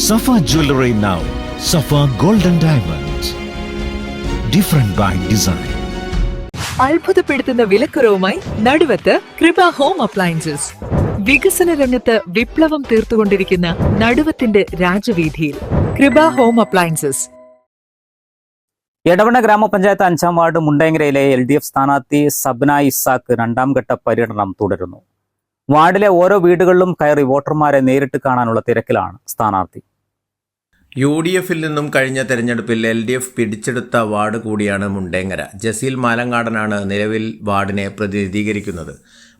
Safa Jewelry now. Safa Golden Diamonds. Different by design. അത്ഭുതപ്പെടുത്തുന്ന വിലക്കുറവുമായി നടുവത്ത് കൃപ ഹോം അപ്ലയൻസസ് വികസന രംഗത്ത് വിപ്ലവം തീർത്തുകൊണ്ടിരിക്കുന്ന നടുവത്തിന്റെ രാജവീതിയിൽ കൃപ ഹോം അപ്ലയൻസസ് എടവണ ഗ്രാമപഞ്ചായത്ത് അഞ്ചാം വാർഡ് മുണ്ടേങ്കരയിലെ എൽ ഡി എഫ് സ്ഥാനാർത്ഥി സബ്ന ഇസാക്ക് രണ്ടാം ഘട്ട പര്യടനം തുടരുന്നു വാർഡിലെ ഓരോ വീടുകളിലും കയറി വോട്ടർമാരെ നേരിട്ട് കാണാനുള്ള തിരക്കിലാണ് സ്ഥാനാർത്ഥി യു ഡി എഫിൽ നിന്നും കഴിഞ്ഞ തെരഞ്ഞെടുപ്പിൽ എൽ ഡി എഫ് പിടിച്ചെടുത്ത വാർഡ് കൂടിയാണ് മുണ്ടേങ്ങര. ജസീൽ മാലങ്ങാടനാണ് നിലവിൽ വാർഡിനെ പ്രതിനിധീകരിക്കുന്നത്.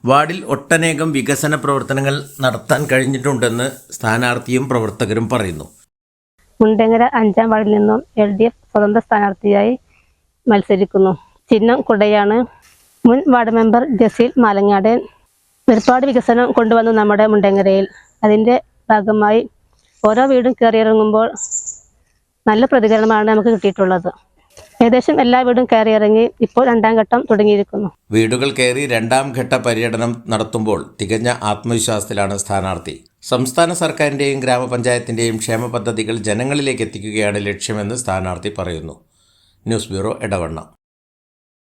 വാർഡിൽ ഒട്ടനേകം വികസന പ്രവർത്തനങ്ങൾ നടത്താൻ കഴിഞ്ഞിട്ടുണ്ടെന്ന് സ്ഥാനാർത്ഥിയും പ്രവർത്തകരും പറയുന്നു. മുണ്ടേങ്ങര അഞ്ചാം വാർഡിൽ നിന്നും എൽ ഡി എഫ് സ്വതന്ത്ര സ്ഥാനാർത്ഥിയായി മത്സരിക്കുന്നു. ചിഹ്നം കുടയാണ് മുൻ വാർഡ് മെമ്പർ ജസീൽ മാലങ്ങാടൻ ഒരുപാട് വികസനം കൊണ്ടുവന്നു നമ്മുടെ മുണ്ടേങ്ങരയിൽ. അതിന്റെ ഭാഗമായി ഓരോ വീടും കയറിയിറങ്ങുമ്പോൾ നല്ല പ്രതികരണമാണ് നമുക്ക് കിട്ടിയിട്ടുള്ളത്. ഏകദേശം എല്ലാ വീടും കയറിയിറങ്ങി ഇപ്പോൾ രണ്ടാം ഘട്ടം തുടങ്ങിയിരിക്കുന്നു. വീടുകൾ കയറി രണ്ടാം ഘട്ട പര്യടനം നടത്തുമ്പോൾ തികഞ്ഞ ആത്മവിശ്വാസത്തിലാണ് സ്ഥാനാർത്ഥി. സംസ്ഥാന സർക്കാരിന്റെയും ഗ്രാമപഞ്ചായത്തിന്റെയും ക്ഷേമ പദ്ധതികൾ ജനങ്ങളിലേക്ക് എത്തിക്കുകയാണ് ലക്ഷ്യമെന്ന് സ്ഥാനാർത്ഥി പറയുന്നു. News bureau Edavanna.